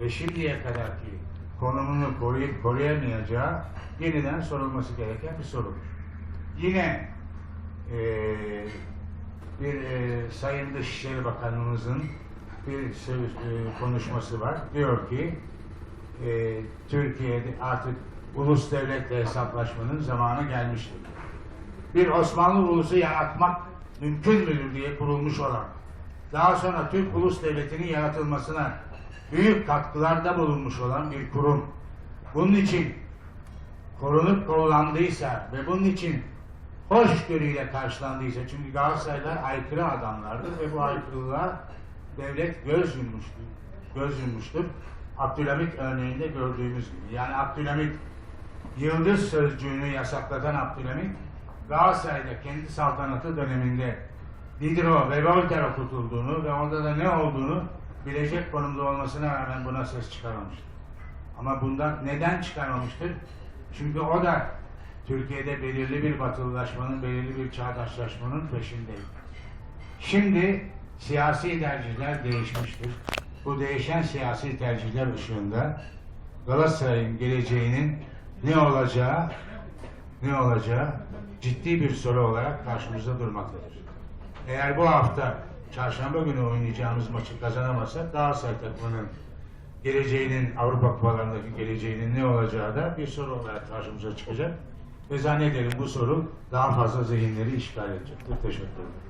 ve şimdiye kadarki konumunu koruyup koruyamayacağı yeniden sorulması gereken bir sorudur. Yine eee, bir eee, Sayın Dışişleri Bakanımızın bir eee, konuşması var. Diyor ki eee, Türkiye'de artık ulus devletle hesaplaşmanın zamanı gelmiştir. Bir Osmanlı ulusu yaratmak mümkün müdür diye kurulmuş olan, daha sonra Türk ulus devletinin yaratılmasına büyük katkılarda bulunmuş olan bir kurum. Bunun için korunup kollandıysa ve bunun için hoşgörüyle karşılandıysa çünkü Galatasaraylılar aykırı adamlardır ve bu aykırılığa devlet göz yummuştur. Göz yummuştur. Abdülhamit örneğinde gördüğümüz gibi. Yani Abdülhamit Yıldız sözcüğünü yasaklatan Abdülhamit Galatasaray'da kendi saltanatı döneminde Diderot ve Voltaire okutulduğunu ve orada da ne olduğunu bilecek konumda olmasına rağmen buna ses çıkarmamıştır. Ama bundan neden çıkarmamıştır? Çünkü o da Türkiye'de belirli bir batılılaşmanın, belirli bir çağdaşlaşmanın peşindeydi. Şimdi siyasi tercihler değişmiştir. Bu değişen siyasi tercihler ışığında Galatasaray'ın geleceğinin ne olacağı ne olacağı ciddi bir soru olarak karşımızda durmaktadır. Eğer bu hafta çarşamba günü oynayacağımız maçı kazanamazsak Galatasaray takımının geleceğinin Avrupa kupalarındaki geleceğinin ne olacağı da bir soru olarak karşımıza çıkacak. Ve zannederim bu soru daha fazla zihinleri işgal edecektir. Teşekkür ederim.